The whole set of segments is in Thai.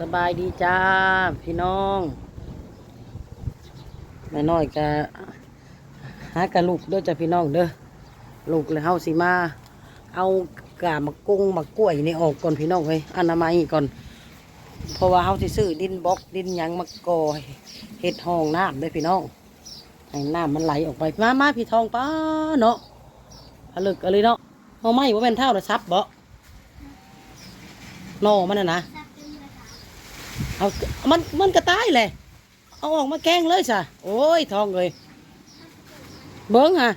สบายดีจ้า พี่น้องแม่น้อยก็หากระลูกเด้อจ้าพี่น้องเด้อลูกเลยเฮาสิมา เอากามากุ้งมากล้วยนี่ออกก่อนพี่น้องเฮ้ยอนามัยก่อน เพราะว่าเฮาสิซื้อดินบล็อกดินหยังมากอเฮ็ดห้องน้ำเด้อพี่น้องให้น้ำมันไหลออกไปมามาพี่ทองป้าเนาะผลึกอะไรเนาะเอาไม้ว่าเป็นเท่าระซับบ่นอมันนะนะ เอา มันมันก็ตายเลยเอาออกมาแกงเลยจ้ะโอ้ยทองเลยเบิ้งฮะ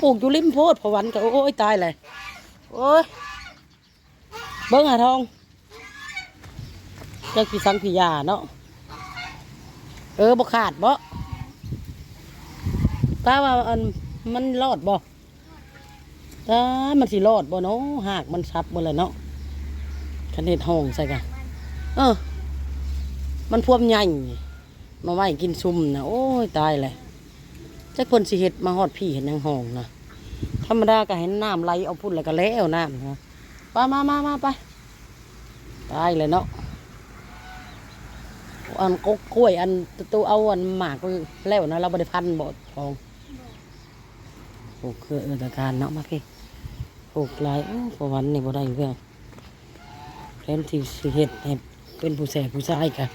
ปลูกอยู่ริมโพดพอวันก็โอ้ยตายเลยโอ้ยเบิ้งฮะทองเจ้ากี่สังกี่ยาเนาะเออบ่ขาดบ่ตาว่ามันรอดบ่ ตามันสิรอดบ่เนาะหากมันซับบ่เลยเนาะคันเฮ็ดห้องใส่กันเออ มันพวมใหญ่มาไว้กินซุ่มนะโอ้ยตายเลยจักเพิ่นสิเฮ็ดมาฮอดพี่เห็นยังห้องนะธรรมดาก็เห็นน้ำไหลเอาพุ่นแล้วก็แล้วน้ำนะไปมามามาไปตายเลยเนาะอันกกกล้วยอันตัวเอาอันหมากแล้วนะเราบ่ได้พันธ์บ่ทองโอ้คือเออตะการเนาะมาพี่ ลูกหลายโอ้ประวันนี่บ่ได้เรื่องแทนที่สิเฮ็ดให้เป็นผู้แสผู้ชายกัน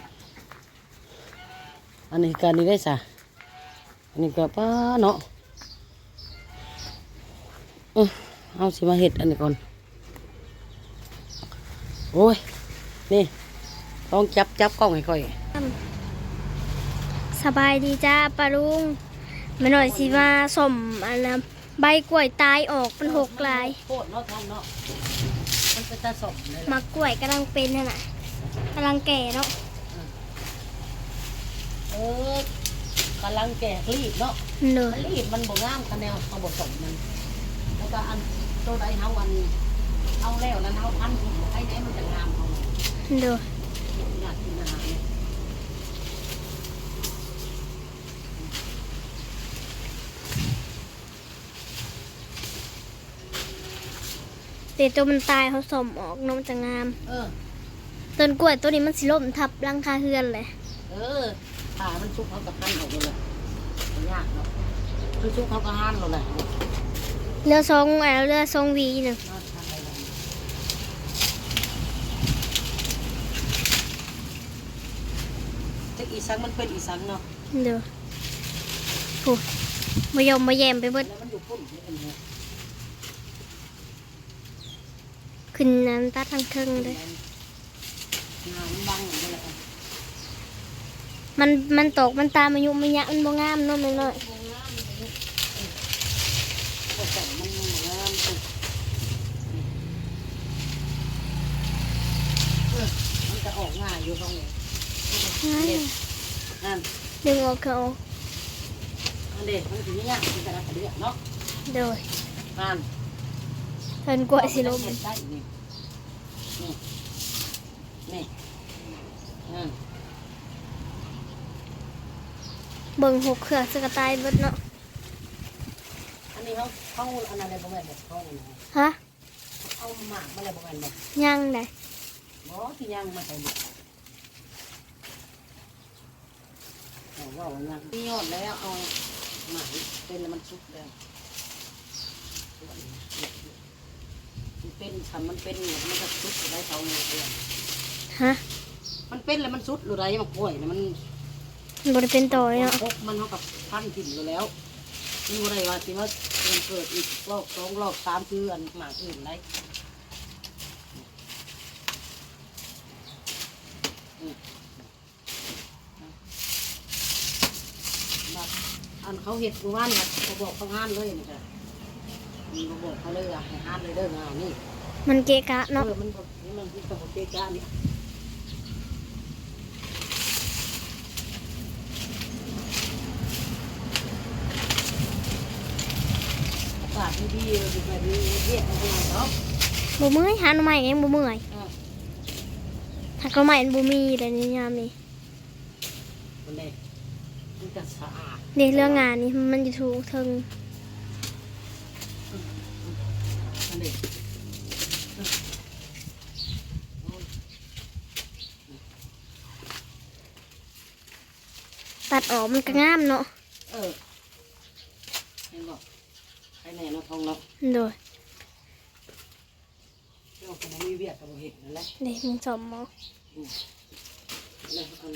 อันนี้การนี้ได้สะอันนี้ก็ป้าเนาะเอาสิมาเฮ็ดอันนี้ก่อน โอ้ย นี่ ต้องจับจับกล้องให้ค่อย สบายดีจ้าปาลุงมาหน่อยสิมาสมอันนะ ใบกล้วยตายออกเป็นหกลายโคตรเนาะทองเนาะมันเป็นตาสมเลยมากล้วยกำลังเป็นนั่นน่ะกำลังแก่เนาะเออกำลังแก่รีบเนาะเนมัยนรีบมันบ่งามคะแนนเอาบ่สมมันแล้วก็อันตัวใดเฮาวันเอาแล้วนั้นเฮาพันธุ์ไอ้ไหนมันจะงามเอาเนยอยากกินอาหาร เนี่ยเดี๋ยวตัวมันตายเขาสมออกเน้องจะงาม เออ ต้นกล้วยตัวนี้มันสิล่มทับหลังคาเฮือนเลย เออถ้ามันชุกเขากับพันธุ์ออกเลยมันยากเนาะคือชุกเขาก็ห้านเราแหละเรือทรงแอลเรือทรงวีหนึ่งน่าทำอะไรแบบนี้แต่อีสังมันเป็นอีสังเนาะเนยโอ้มายอมมาแยมไปเบิดแล้วมันอยู่พุ่นนี่เองเนี่ย ขึ้นน้ำตัดทางเทิงเลยงานมันบังอย่างนี้แหละมันมันตกมันตามอายุมันยะมันบ่งามเนาะแม่น้อยก็แต่มันงามสุดเออมันจะออกง่ายอยู่ตรงนี้นั่นดึงออกเขาออกอันเด็กมันถึงยากมันจะรักเดือดเนาะโดยนั่น เพิ่นกล้วยสิล่มเห็ดได้นี่นี่นี่นั่นเบิ่งหกเครือสกตายเบิดเนาะอันนี้เขาเขาอันอะไรบ่แม่นบอกเขาอันนั้นฮะเอาหมากมาอะไรบ่แม่นบอกยังได้บ่ที่ย่างมาใส่เนี่ยเอาว่าว่าย่างนี่ยอดแล้วเอาหมากเป็นแล้วมันสุกแล้วมัน เป็นทำมันเป็นเนี่ยมันจะสุกได้เท่าเงี้ยฮะมันเป็นแล้วมันสุดหรือไรมันกล้วยเนี่ยมันมันบ่ได้เป็นต่อเลยเนาะพกมันเท่ากับพันถิ่นอยู่แล้วนี่อะไรวะที่ว่ามันเกิดอีกรอบสองรอบสามคืออันหมากอื่นไรแบบอันเขาเห็ดกูว่านเนี่ยเขาบอกเขาห้านเลยนี่จ้ะมันก็บอกเขาเลยอะให้ห้านเลยเด้องานนี่ มันเกะกะเอเนาะอมันบอกนี่มันที่ตะบกเกจ้านี่อากาศดีๆอยู่แบบนี้เรียกมันเป็นไงเนาะบ่เมื่อยหาหน่อไม้เองบ่เมื่อยเออถ้าหน่อไม้มันบ่มีเลยในยามนี้มันเลยมันจะสะอาด นี่เรื่องงานนี่มันจะถูกเทิง มันเลย ดออกมันก็งามเนาะเออเห็นบอกใครแน่เนาะทองเนาะโดยเจ้าคนมีเวียกกับบ่เห็นนั่นแหละเด็กมันสมหมอแล้วอัน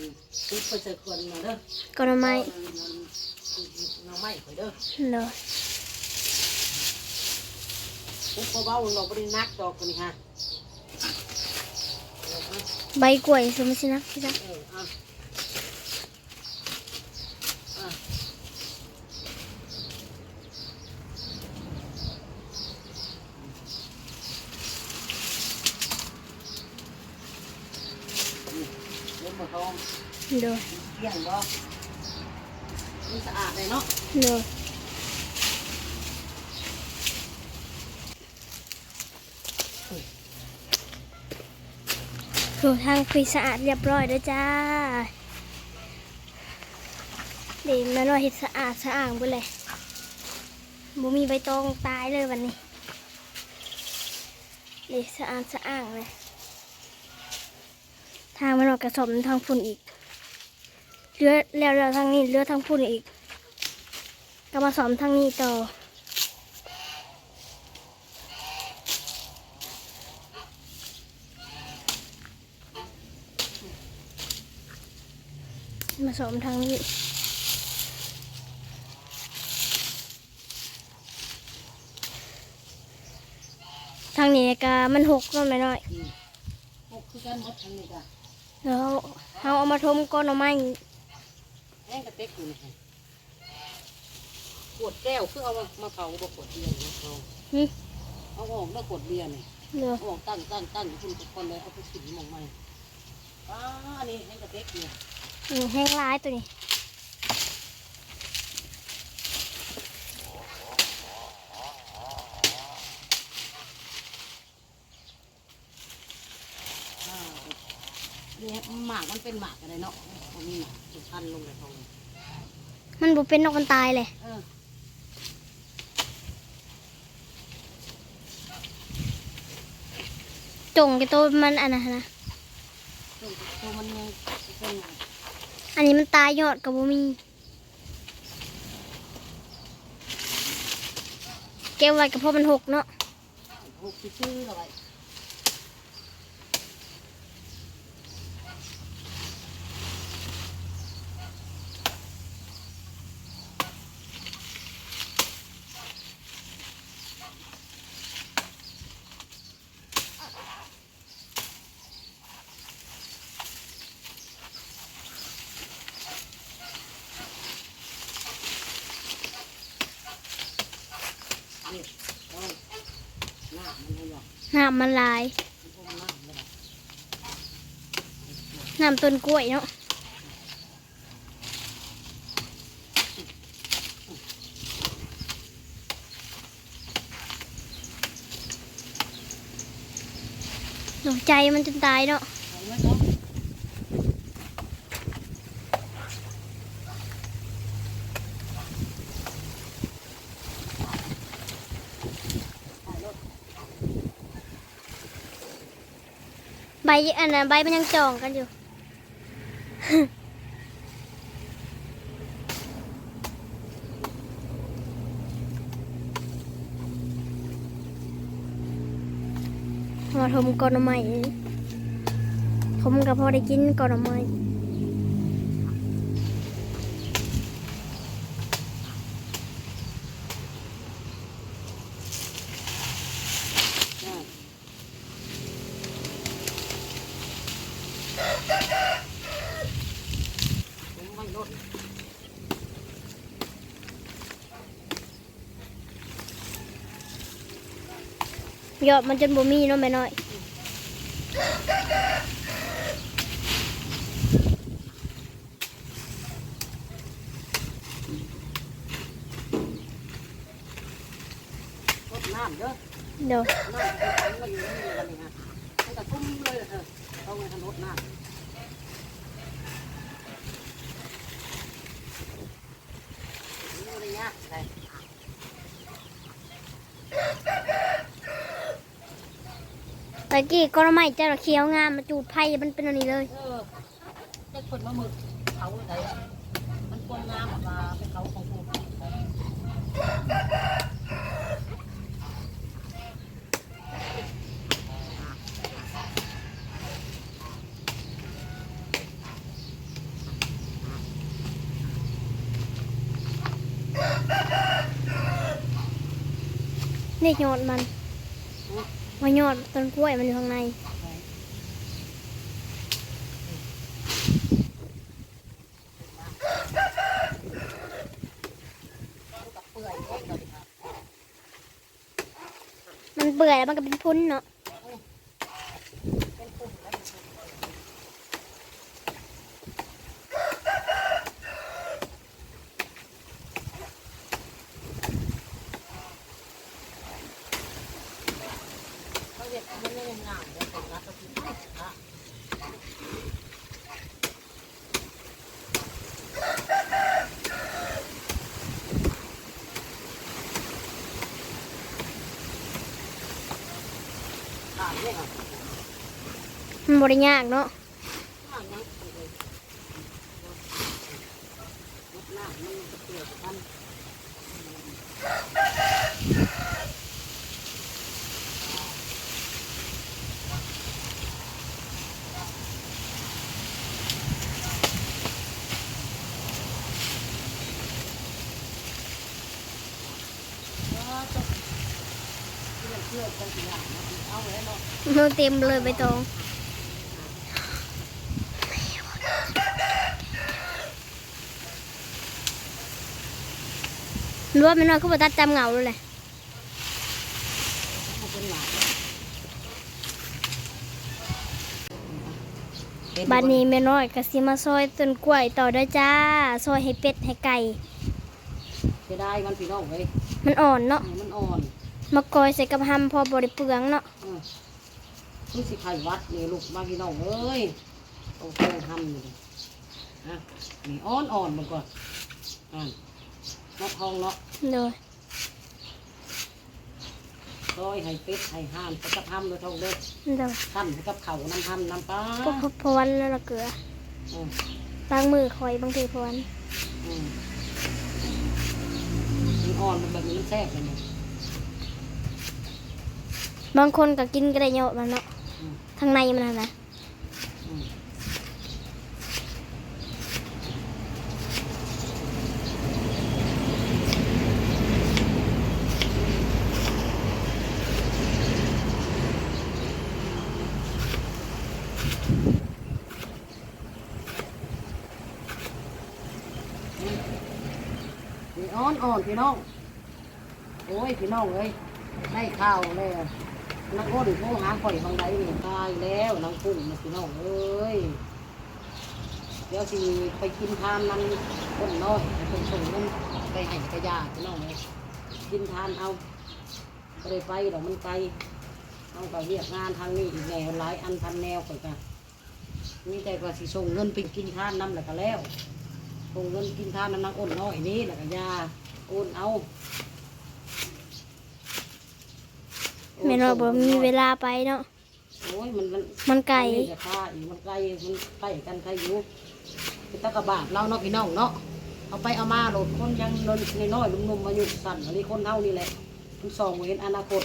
ตุ๊กไปเจอคนมาเด้อ ก็ทำไมน้องไม้ข่อยเด้อโดยปุ๊บเบาๆเราบ่ได้นักดอกคนนี้ฮะ ใบกล้วยสมสินะพี่จ๊ะ เอออะอะนี่เล่นบ่ทอง โดยเที่ยงบ่มันสะอาดเลยเนาะโดยโถูทางคุยสะอาดเรียบร้อยแล้วจ้าเดี๋ยวมาหน่อยเห็ดสะอาดสะอ่างไปเลยบ่มีใบตองตายเลยวันนี้เดี๋ยวสะอาดสะอ่างเลยทางมันออกกระสมทางฝุ่นอีก เรือแล้วแล้วทางนี้เรือทางฝุ่นอีกก็มาสอมทางนี้ต่อมาสอมทางนี้ทางนี้ก็มันหกเนาะแม่น้อยอืมพวกคือกันหมดทั้งนี้จ้ะแล้วเราเอามาทมก้อนเอาไม้ แห้งกระเต็กอยู่นี่ค่ะขวดแก้วคือเอามามาเผาบ่ขวดเบียร์นี่เอาหึเอาออกแล้วขวดเบียร์นี่เดี๋ยวเอาออกตั้งตั้งตั้งอยู่คุณทุกคนเลยเอาไปกินหมองใหม่อ้าอันนี้แห้งกระเต็กอยู่อืมแห้งร้ายตัวนี้อ่านี่หมากมันเป็นหมากอะไรเนาะ มันมีหมากสุดทันลงเลยทองมันบุเป็นนกมันตายเลย เออจงกับตัวมันอันนั้นนะ ตัวตัวมันยังเป็นอันนี้มันตายยอดกับบุมี เก็บไว้กับพ่อมันหกเนาะ หกชื่ออะไร นี่เอาหน้ามันให้หยอก น้ำมันลายมันพวกมันหน้ามันเลยนำต้นกล้วยเนาะหนูใจมันจนตายเนาะถ่ายรถ ใบ อันนั้นใบมันยังจองกันอยู่ มาทมก่อนเอาใหม่ทมกับพอได้กินก่อนเอาใหม่ ได้ผมไม่รถ ยอดมันจนบ่มีเนาะแม่น้อยรถน้ำเด้อเดี๋ยว น้ำจะขังมาอยู่ในนี้กันนี่ฮะให้กระทุ่มเลยเถอะเอาไงทางรถน้ำนี่อะไรเงี้ยอะไร ตะกี้ก็ไม่เจ้าระเคี้ยวงามมาจูดไผ่มันเป็นอันนี้เลย เออเด็กคนมาหมึกเขาอะไรอะมันคนน้ำมาไปเขาของผมนี่ยอดมัน ว่ายอดต้นกล้วยมันอยู่ข้างในมันเปื่อยแล้วมันก็เป็นพุ้นเนาะ เป็นปุ่มแล้วเขาเรียกมันไม่ยังงามเลยเป็นรัฐกิจอะ ขาดเลยครับ มันบริยากเนาะขาดยังเลยรถหน้ามันจะเปลี่ยนกันเชื่อกันทีหลังนะเอาไว้เนาะ มันเต็มเลยใบตอง รู้ว่ามันน้อยเขาบอกตัดจำเหงาเลยแหละมันเป็นหลานบ้านนี้แม่น้อยก็สิมาซอยต้นกล้วยต่อเด้อจ้า ซอยให้เป็ดให้ไก่จะได้มันพี่น้องเลยมันอ่อนเนาะมันอ่อนมากอยใส่กับหำพอบริเปลืองเนาะอืมคือสิไข่วัดนี่ลูกมาพี่น้องเอ้ยต้องแกงทำอยู่ดิฮะนี่อ่อนอ่อนมันก่อนอ่า นนกทองเนาะเลยซอยให้เป็ดให้ห่านไปกับทำเลยทองเด้อเลยทำไปกับเขาน้ำทำน้ำปลาพอพอพอวันแล้วละเกลืออืมล้างมือคอยบางทีพอวันอืมมันอ่อนมันแบบนี้มันแซ่บเลยเนี่ยบางคนก็กินก็ได้เยอะมันเนาะอืม ทางในมันน่ะนะ อ่อนอ่อนพี่น้อง โอ้ยพี่น้องเอ้ยได้ข้าวเลยนักอ้นโทรหาข่อยบางใดนี่ตายแล้วนางกุ้งนะพี่น้องเอ้ยเดี๋ยวสิไปกินทานนั้นคนน้อยให้คนส่งเงินไปให้กระยาพี่น้องเลยกินทานเอาก็เลยไปดอกมันไกลเอาไปเรียกงานทางนี้อีกแนวหลายอันพันแนวข่อยกันมีแต่ว่าสิส่งเงินไปกินทานน้ำแล้วก็แล้วส่งเงินกินทานน้ำนางอ้นน้อยนี้แล้วก็ยา โอนเอาแม่น้อยบ่มีเวลาไปเนาะ โอ้ยมันมันมันไกลอันนี้จะฆ่าอีกมันไกลมันใกล้กันใครอยู่เป็นตะกะบาดเราเนาะพี่น้องเนาะเอาไปเอามาโหลดคนยังนนน้อยๆหนุ่มๆมาอยู่สั่นอันนี้คนเท่านี่แหละทุกสองเห็นอนาคต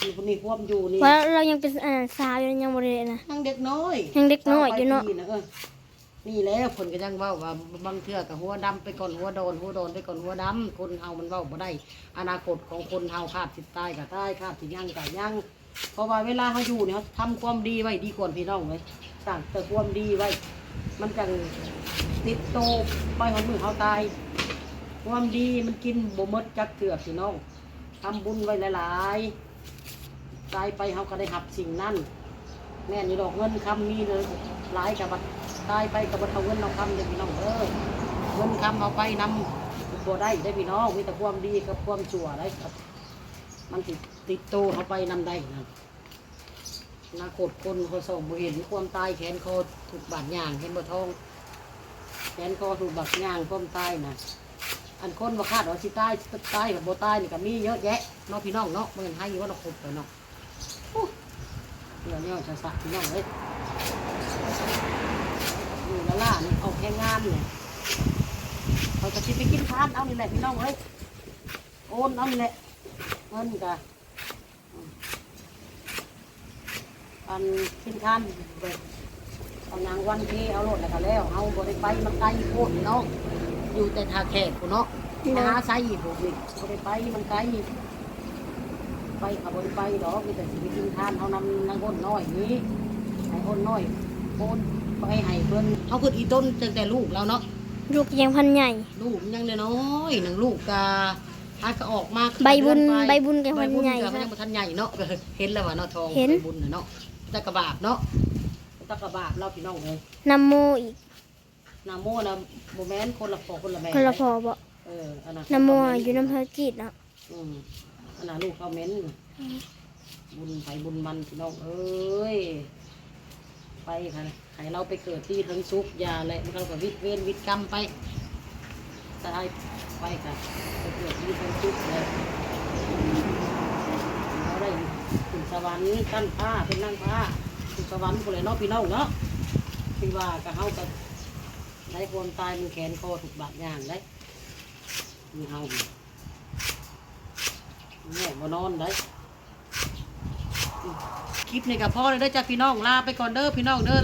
นี่คนนี้พวมอยู่นี่ว่าเรายังเป็นอ่าสาวอยู่ยังบ่ได้นะ ยังเด็กน้อยยังเด็กน้อยอยู่เนาะ สวไปปีเออ นี่แหล้วคนก็ยังเว่าว่าบางเทื่อกับหัวดำไปก่อนหัวโดนหัวโดนไปก่อนหัวดำคนเฮามันเว้าบ่ได้ อนาคตของคนเฮาคาดสิตายกับตายคาดสิยังกับยังเพราะว่าเวลาเขาอยู่เนี่ยเขาทำความดีไว้ดีกว่าพี่น้องเลยสั่งแต่ความดีไว้ มันจังติดโตไปของมือเขาตาย ความดีมันกินบ่หมดจักเถื่อพี่น้องทำบุญไว้หลายๆตายไปเขาก็ได้หับสิ่งนั้น แม่นอยู่ดอกเงินคำมีเลยหลายกับ ตายไปกับบัดเงินเอาคำเด้อพี่น้องเออเงินคำเอาไปนำบ่ได้ได้พี่น้องมีแต่ความดีกับความชั่วได้ครับ มันติดติดโตเขาไปนำได้นะนาคตคนเขาส่งบ่เห็นความตายแขนคอถูกบาดย่างเห็นบ่ทอง แขนคอถูกบาดย่างความตายนะอันคนบ่คาดว่าสิตายตายกับบ่ตายนี่ก็มีเยอะแยะเนาะพี่น้องเนาะเมื่อนให้ยว่าเราครบเลยเนาะเดี๋ยวเนี่ยจะสักพี่น้องเลย อยู่ละล่านี่เอาแค่งานเนี่ยเขาจะคิดไปกินทานเอานี่แหละพี่น้องเอ้ยโอนเอานี่แหละเงินกะอันกินทานแบบเอานางวันเทเอารถแล้วก็แล้วเอาบริไปมันไกลโคตรเนาะอยู่แต่ทาแขกกูเนาะมาหาไซพวกนี้บริไปมันไกลไปขับบริไปดอกมีแต่สิไปกินทานเอานำนางคนน้อยนี้ให้คนน้อย โอนไปให้เพิ่นเขาคืออีต้นตั้งแต่ลูกแล้วเนาะลูกยังพันใหญ่ ลูกยังน้อยๆหนึ่งลูกกาหาก็ออกมาใบบุญเดือนไปใบบุญกับใบพันบุญใหญ่กับมันคยัรับงบ่ทันใหญ่เนาะเห็นแล้วว่าเนาะทองเห็นใบบุญน่ะเนาะตะกะบาบเนาะตะกะบาบเราพี่น้องเลยนำโมอีกนาโมนะโมแมนคนละพอคนละแม่คนละพอบ่เอออันนั้นนำโมอยู่น้ำพระจีดเนาะอืมอันนั้นลูกเขาเม้นบุญไปบุญมันพี่น้องเอ้ย ไปค่ะให้เราไปเกิดที่ทั้งสุขอยาและมันก็วิทย์เวรวิทย์กรรมไปตายไปค่ะไปเกิดที่ทั้งสุขเลยเราได้ถึงสวรรค์ตั้นผ้าเป็นนั่งผ้าถึงสวรรค์คนเลยเนาะพี่น้องเนาะที่ว่ากับเฮากับได้ความตายมันแขนคอถูกบาดย่างได้มีเฮาแม่บ่นอนได้ คลิปนี้กับพ่อเลยได้อจ้าพี่น้องลาไปก่อนเด้อพี่น้องเด้อ